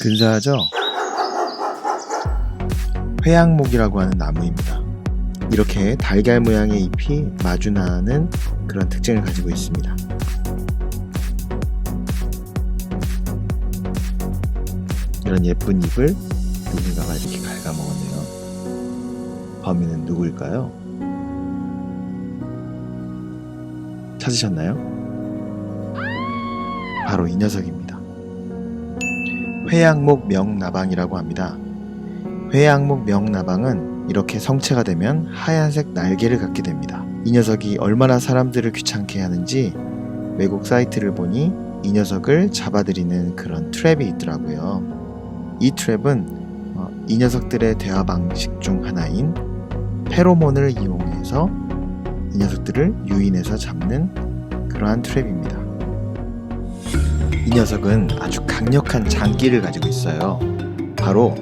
근사하죠? 회양목이라고 하는 나무입니다. 이렇게 달걀 모양의 잎이 마주나는 그런 특징을 가지고 있습니다. 이런 예쁜 잎을 누군가가 이렇게 갉아먹었네요. 범인은 누구일까요? 찾으셨나요? 바로 이 녀석입니다. 회양목 명나방이라고 합니다. 회양목 명나방은 이렇게 성체가 되면 하얀색 날개를 갖게 됩니다. 이 녀석이 얼마나 사람들을 귀찮게 하는지 외국 사이트를 보니 이 녀석을 잡아들이는 그런 트랩이 있더라고요. 이 트랩은 어, 이 녀석들의 대화 방식 중 하나인 페로몬을 이용해서 이 녀석들을 유인해서 잡는 그러한 트랩입니다. 이 녀석은 아주 강력한 장기를 가지고 있어요. 바로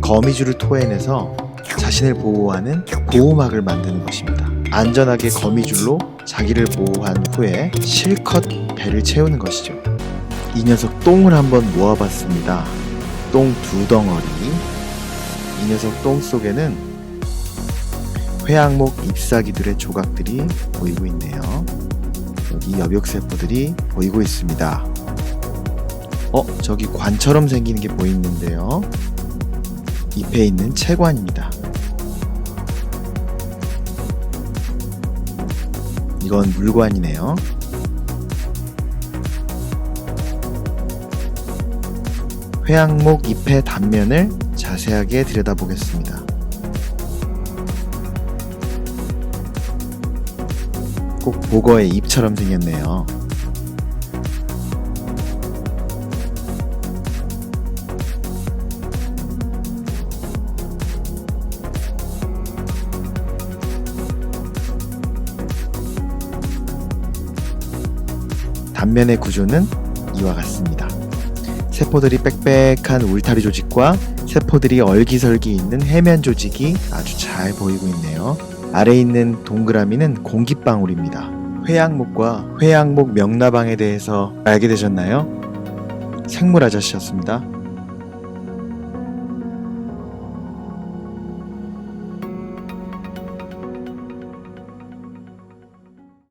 거미줄을 토해내서 자신을 보호하는 보호막을 만드는 것입니다. 안전하게 거미줄로 자기를 보호한 후에 실컷 배를 채우는 것이죠. 이 녀석 똥을 한번 모아봤습니다. 똥 두 덩어리. 이 녀석 똥 속에는 회양목 잎사귀들의 조각들이 보이고 있네요. 여기 여백세포들이 보이고 있습니다. 어, 저기 관처럼 생긴 게 보이는데요. 잎에 있는 채관입니다. 이건 물관이네요. 회양목 잎의 단면을 자세하게 들여다보겠습니다. 꼭 보거의 잎처럼 생겼네요. 단면의 구조는 이와 같습니다. 세포들이 빽빽한 울타리 조직과 세포들이 얼기설기 있는 해면 조직이 아주 잘 보이고 있네요. 아래 있는 동그라미는 공기방울입니다. 회양목과 회양목 명나방에 대해서 알게 되셨나요? 생물 아저씨였습니다.